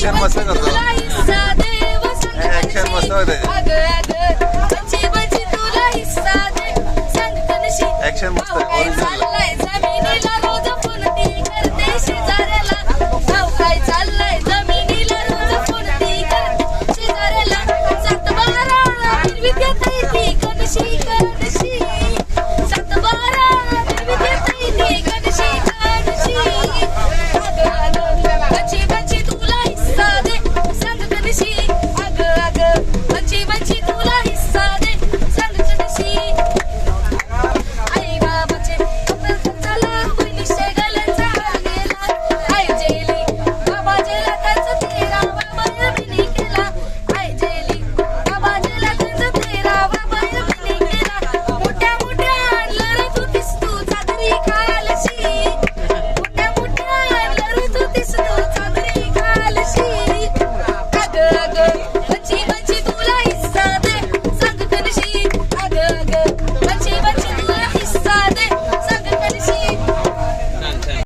Action मस्त करतो. Action मस्त ऍक्शन मस्त ओरिजिनल